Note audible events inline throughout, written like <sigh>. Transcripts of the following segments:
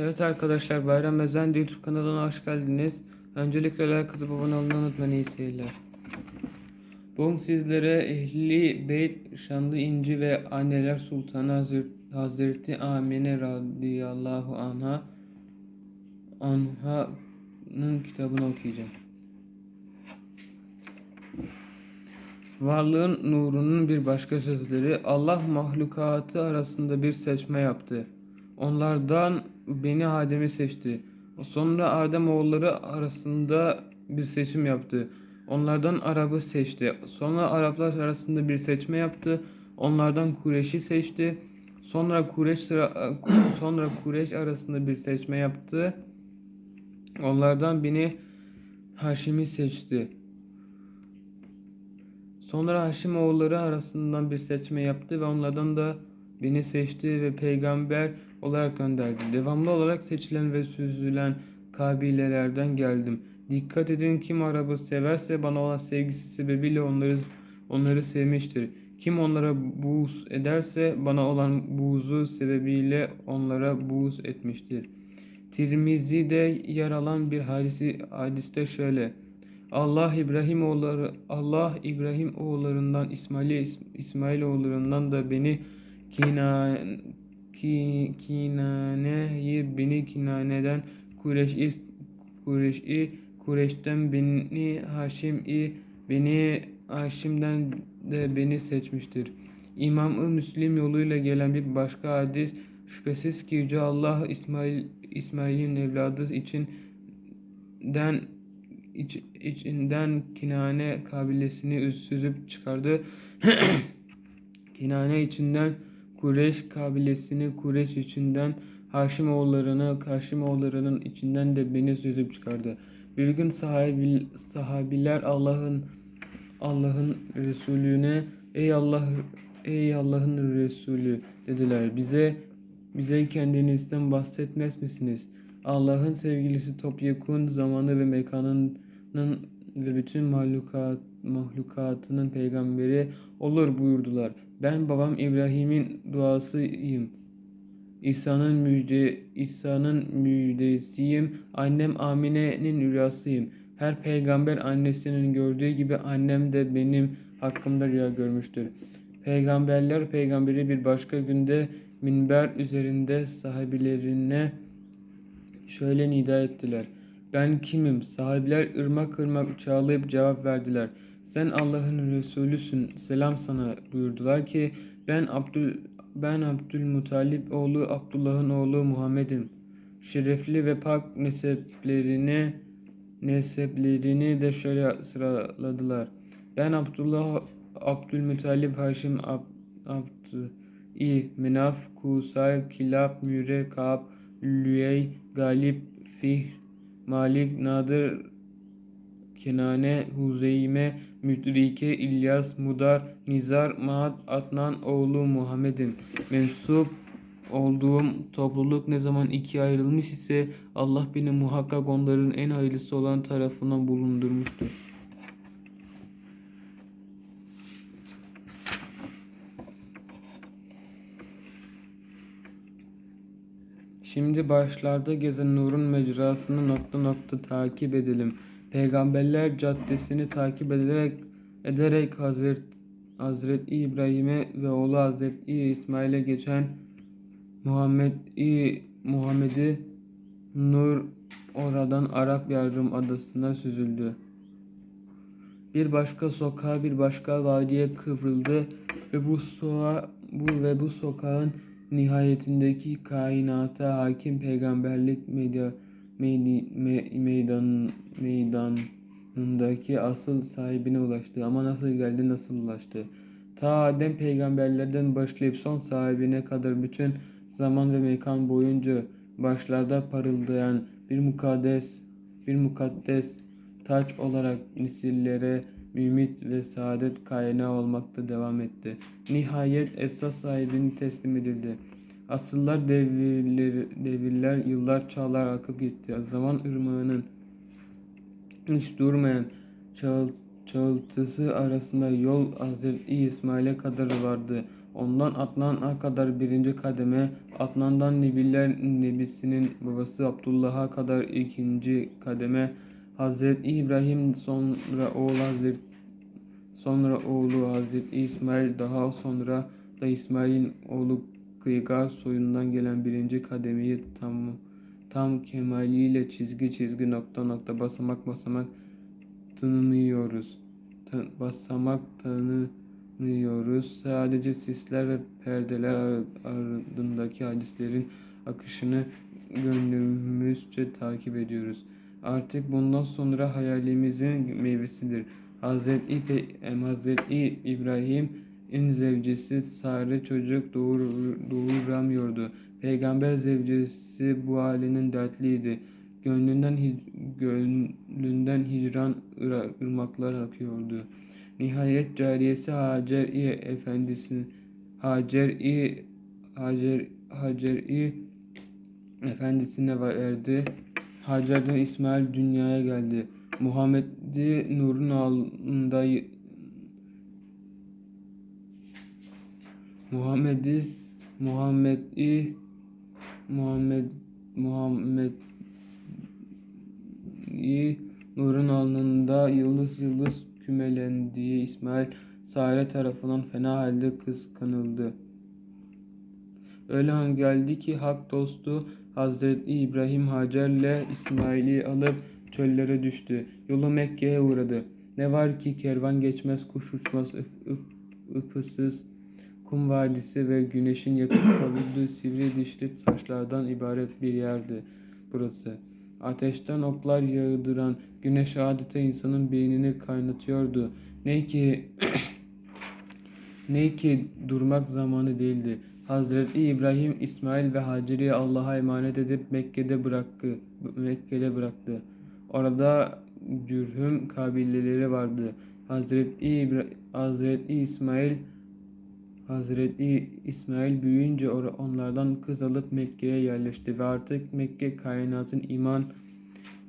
Evet arkadaşlar Bayram Özen YouTube kanalına hoş geldiniz. Öncelikle like atıp abone olmayı unutmayın iyi seyirler. Bugün sizlere Ehli Beyt Şanlı İnci ve Anneler Sultanı Hazreti Amine radıyallahu anha anha'nın kitabını okuyacağım. Varlığın nurunun bir başka sözleri Allah mahlukatı arasında bir seçme yaptı. Onlardan beni Adem'i seçti. Sonra Adem oğulları arasında bir seçim yaptı. Onlardan Arap'ı seçti. Sonra Araplar arasında bir seçme yaptı. Onlardan Kureş'i seçti. Sonra Kureş sıra, <clears throat> sonra Kureş arasında bir seçme yaptı. Onlardan beni Haşim'i seçti. Sonra Haşim oğulları arasından bir seçme yaptı ve onlardan da beni seçti ve peygamber olarak gönderdi. Devamlı olarak seçilen ve süzülen kabilelerden geldim. Dikkat edin kim Arap'ı severse bana olan sevgisi sebebiyle onları onları sevmiştir. Kim onlara buğz ederse bana olan buğzu sebebiyle onlara buğz etmiştir. Tirmizi'de yer alan bir hadisi hadiste şöyle. Allah İbrahim oğulları Allah İbrahim oğullarından İsmail İsmail oğullarından da beni Kina, ki, Kinane'yi beni Kinane'den Kureş'i Kureş'i Kureş'ten beni Haşim'i beni Haşim'den de beni seçmiştir. İmam-ı Müslim yoluyla gelen bir başka hadis şüphesiz ki Yüce Allah İsmail İsmail'in evladı için den iç, içinden Kinane kabilesini süzüp çıkardı. <clears throat> Kinane içinden Kureş kabilesini, Kureş içinden Haşim oğullarını, Haşim oğullarının içinden de beni süzüp çıkardı. Bir gün sahabi, sahabiler Allah'ın Allah'ın Resulüne ey Allah ey Allah'ın Resulü dediler. Bize bize kendinizden bahsetmez misiniz? Allah'ın sevgilisi topyekun zamanı ve mekanının ve bütün mahlukat, mahlukatının peygamberi olur buyurdular. Ben babam İbrahim'in duasıyım. İsa'nın müjde İsa'nın müjdesiyim. Annem Amine'nin rüyasıyım. Her peygamber annesinin gördüğü gibi annem de benim hakkımda rüya görmüştür. Peygamberler peygamberi bir başka günde minber üzerinde sahabilerine şöyle nida ettiler. Ben kimim? Sahabiler ırmak ırmak çağlayıp cevap verdiler. Sen Allah'ın Resulüsün. Selam sana buyurdular ki ben Abdül ben Abdülmutalib oğlu Abdullah'ın oğlu Muhammed'im. Şerefli ve pak neseplerini neseplerini de şöyle sıraladılar. Ben Abdullah Abdülmutalib Haşim Ab, Abd İ Menaf Kusay Kilab Müre Kab Lüey Galip Fihr Malik Nadir Kenane Huzeyme Müdrike İlyas Mudar Nizar Maad Adnan oğlu Muhammed'im mensup olduğum topluluk ne zaman ikiye ayrılmış ise Allah beni muhakkak onların en hayırlısı olan tarafından bulundurmuştur. Şimdi başlarda gezen nurun mecrasını nokta nokta takip edelim. Peygamberler caddesini takip ederek ederek Hazret, Hazreti İbrahim'e ve oğlu Hazreti İsmail'e geçen Muhammed Muhammed'i Nur oradan Arap Yardım Adası'na süzüldü. Bir başka sokağa bir başka vadiye kıvrıldı ve bu soğa bu ve bu sokağın nihayetindeki kainata hakim peygamberlik medya, meydan, meydanındaki asıl sahibine ulaştı. Ama nasıl geldi, nasıl ulaştı? Ta Adem peygamberlerden başlayıp son sahibine kadar bütün zaman ve mekan boyunca başlarda parıldayan bir mukaddes, bir mukaddes taç olarak nesillere ümit ve saadet kaynağı olmakta devam etti. Nihayet esas sahibini teslim edildi. Asıllar devirler, devirler, yıllar, çağlar akıp gitti. Zaman ırmağının hiç durmayan çağıl, çağıltısı arasında yol Hazreti İsmail'e kadar vardı. Ondan Adnan'a kadar birinci kademe, Adnan'dan Nebiller Nebisi'nin babası Abdullah'a kadar ikinci kademe, Hazreti İbrahim sonra oğlu Hazreti sonra oğlu Hazreti İsmail daha sonra da İsmail'in oğlu Kıygar soyundan gelen birinci kademeyi tam tam kemaliyle çizgi çizgi nokta nokta basamak basamak tanımıyoruz. Ta- basamak tanımıyoruz. Sadece sisler ve perdeler ar- ardındaki hadislerin akışını gönlümüzce takip ediyoruz. Artık bundan sonra hayalimizin meyvesidir. Hazreti, Hazreti İbrahim en zevcesi Sare çocuk doğur, doğuramıyordu. Peygamber zevcesi bu halinin dertliydi. Gönlünden, hic- gönlünden hicran ırmaklar akıyordu. Nihayet cariyesi Hacer-i Efendisi Hacer-i Hacer Hacer-i Efendisine erdi. Hacer'den İsmail dünyaya geldi. Muhammed'i nurun alnında Muhammed'i Muhammed'i Muhammed Muhammed'i nurun alnında yıldız yıldız kümelendiği İsmail Sare tarafından fena halde kıskanıldı. Öyle an geldi ki hak dostu Hazreti İbrahim Hacer'le İsmail'i alıp çöllere düştü. Yolu Mekke'ye uğradı. Ne var ki kervan geçmez, kuş uçmaz, ıp, ıp, ıpısız kum vadisi ve güneşin yakıp <coughs> kavurduğu sivri dişli taşlardan ibaret bir yerdi burası. Ateşten oklar yağdıran güneş adeta insanın beynini kaynatıyordu. Ne ki <coughs> ne ki durmak zamanı değildi. Hazreti İbrahim, İsmail ve Hacer'i Allah'a emanet edip Mekke'de bıraktı. Mekke'de bıraktı. Orada Cürhüm kabileleri vardı. Hazreti İbra Hazreti İsmail Hazreti İsmail büyüyünce onlardan kız alıp Mekke'ye yerleşti ve artık Mekke kainatın iman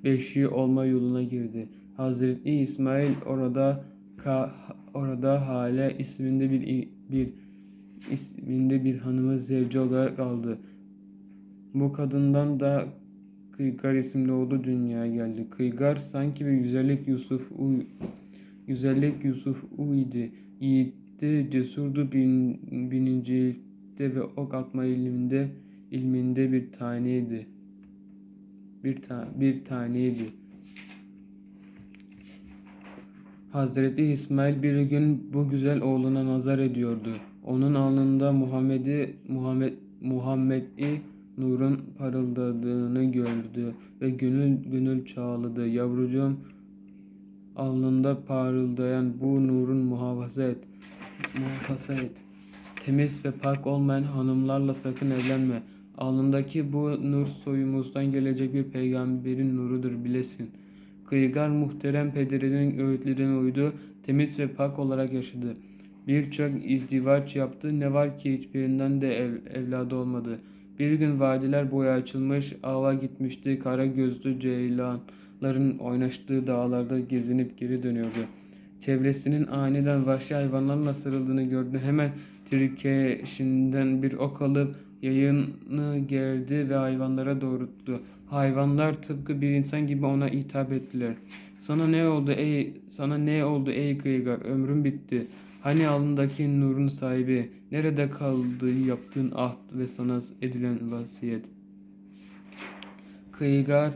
beşiği olma yoluna girdi. Hazreti İsmail orada ka- orada Hale isminde bir bir isminde bir hanımı zevci olarak aldı. Bu kadından da Kıygar isimli oğlu dünyaya geldi. Kıygar sanki bir güzellik Yusuf U güzellik Yusuf U idi. Yiğitti, cesurdu, bin, binincilikte ve ok atma ilminde ilminde bir taneydi. Bir ta bir taneydi. Hazreti İsmail bir gün bu güzel oğluna nazar ediyordu. Onun alnında Muhammed'i Muhammed Muhammed'i nurun parıldadığını gördü ve gönül gönül çağladı. Yavrucuğum alnında parıldayan bu nurun muhafaza et. Muhafaza et. Temiz ve pak olmayan hanımlarla sakın evlenme. Alnındaki bu nur soyumuzdan gelecek bir peygamberin nurudur bilesin. Kıygar muhterem pederinin öğütlerine uydu. Temiz ve pak olarak yaşadı. Birçok izdivaç yaptı. Ne var ki hiçbirinden de ev, evladı olmadı. Bir gün vadiler boyu açılmış, ava gitmişti. Kara gözlü ceylanların oynaştığı dağlarda gezinip geri dönüyordu. Çevresinin aniden vahşi hayvanlarla sarıldığını gördü. Hemen Tirkeşinden bir ok alıp yayını gerdi ve hayvanlara doğrulttu. Hayvanlar tıpkı bir insan gibi ona hitap ettiler. Sana ne oldu ey sana ne oldu ey kıygar? Ömrüm bitti. Hani alnındaki nurun sahibi? Nerede kaldı yaptığın ahd ve sana edilen vasiyet? Kıygar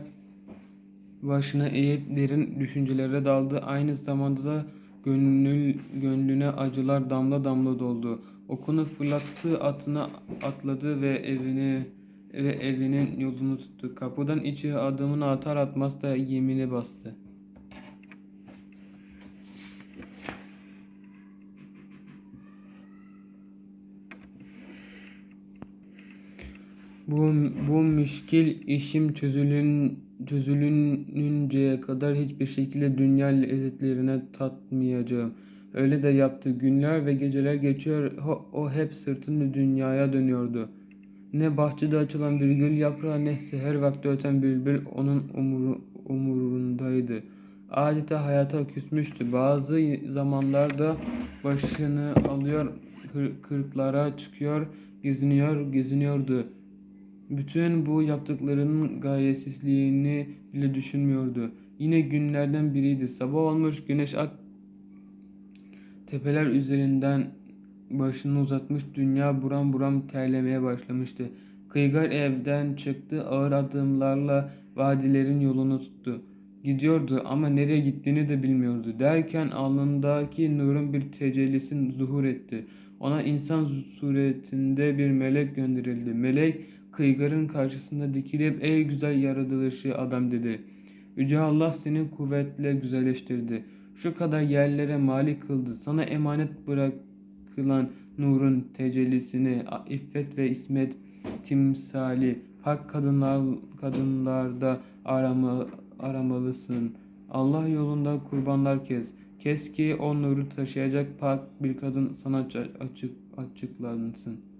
başına eğip derin düşüncelere daldı. Aynı zamanda da gönül, gönlüne acılar damla damla doldu. Okunu fırlattı, atına atladı ve evine ve evinin yolunu tuttu. Kapıdan içeri adımını atar atmaz da yemini bastı. Bu, bu müşkil işim çözülün, çözülününceye kadar hiçbir şekilde dünya lezzetlerine tatmayacağım. Öyle de yaptı. Günler ve geceler geçiyor. O, hep sırtını dünyaya dönüyordu. Ne bahçede açılan bir gül yaprağı ne seher vakti öten bülbül onun umuru, umurundaydı. Adeta hayata küsmüştü. Bazı zamanlarda başını alıyor kır- kırklara çıkıyor, geziniyor, geziniyordu. Bütün bu yaptıklarının gayesizliğini bile düşünmüyordu. Yine günlerden biriydi. Sabah olmuş, güneş ak tepeler üzerinden başını uzatmış, dünya buram buram terlemeye başlamıştı. Kıygar evden çıktı, ağır adımlarla vadilerin yolunu tuttu. Gidiyordu ama nereye gittiğini de bilmiyordu. Derken alnındaki nurun bir tecellisi zuhur etti. Ona insan suretinde bir melek gönderildi. Melek Kıygar'ın karşısında dikilip ey güzel yaratılışı adam dedi. Yüce Allah seni kuvvetle güzelleştirdi. Şu kadar yerlere malik kıldı. Sana emanet bırakılan nurun tecellisini, iffet ve ismet timsali, hak kadınlar kadınlarda arama, aramalısın. Allah yolunda kurbanlar kes. Kes ki o nuru taşıyacak pak bir kadın sana açık, açık açıklansın.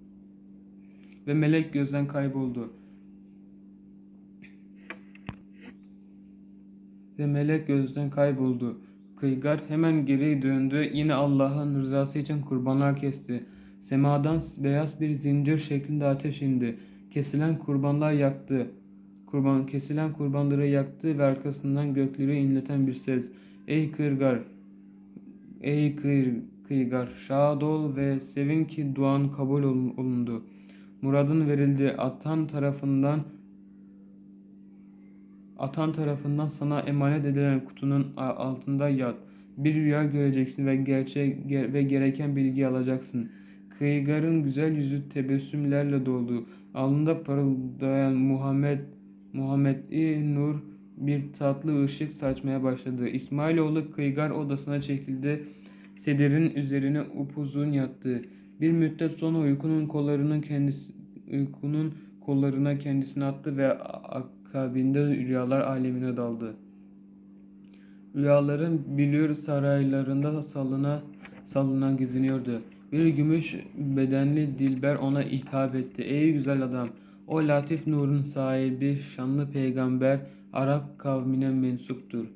Ve melek gözden kayboldu. Ve melek gözden kayboldu. Kıygar hemen geri döndü. Yine Allah'ın rızası için kurbanlar kesti. Semadan beyaz bir zincir şeklinde ateş indi. Kesilen kurbanlar yaktı. Kurban kesilen kurbanları yaktı ve arkasından gökleri inleten bir ses. Ey kırgar! Ey kır, kıygar! Şad ol ve sevin ki duan kabul ol- olundu. Muradın verildi. Atan tarafından Atan tarafından sana emanet edilen kutunun altında yat. Bir rüya göreceksin ve gerçek ge- ve gereken bilgi alacaksın. Kıygar'ın güzel yüzü tebessümlerle doldu. Alnında parıldayan Muhammed Muhammed-i Nur bir tatlı ışık saçmaya başladı. İsmailoğlu Kıygar odasına çekildi. Sedirin üzerine upuzun yattı. Bir müddet sonra uykunun kollarının kendisi uykunun kollarına kendisini attı ve akabinde rüyalar alemine daldı. Rüyaların biliyor saraylarında salına salına geziniyordu. Bir gümüş bedenli dilber ona hitap etti. Ey güzel adam! O latif nurun sahibi şanlı peygamber Arap kavmine mensuptur.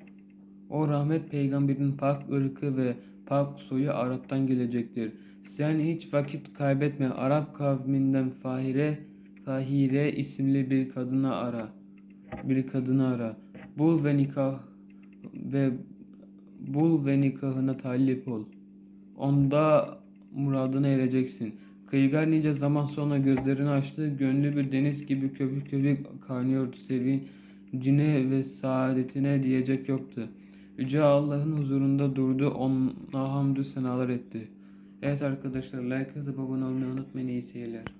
O rahmet peygamberin pak ırkı ve pak soyu Arap'tan gelecektir. Sen hiç vakit kaybetme. Arap kavminden Fahire Fahire isimli bir kadını ara. Bir kadını ara. Bul ve nikah ve bul ve nikahına talip ol. Onda muradına ereceksin. Kıygar nice zaman sonra gözlerini açtı. Gönlü bir deniz gibi köpük köpük kaynıyordu. Sevincine ve saadetine diyecek yoktu. Yüce Allah'ın huzurunda durdu. Ona hamdü senalar etti. Evet arkadaşlar like atıp abone olmayı unutmayın. İyi seyirler.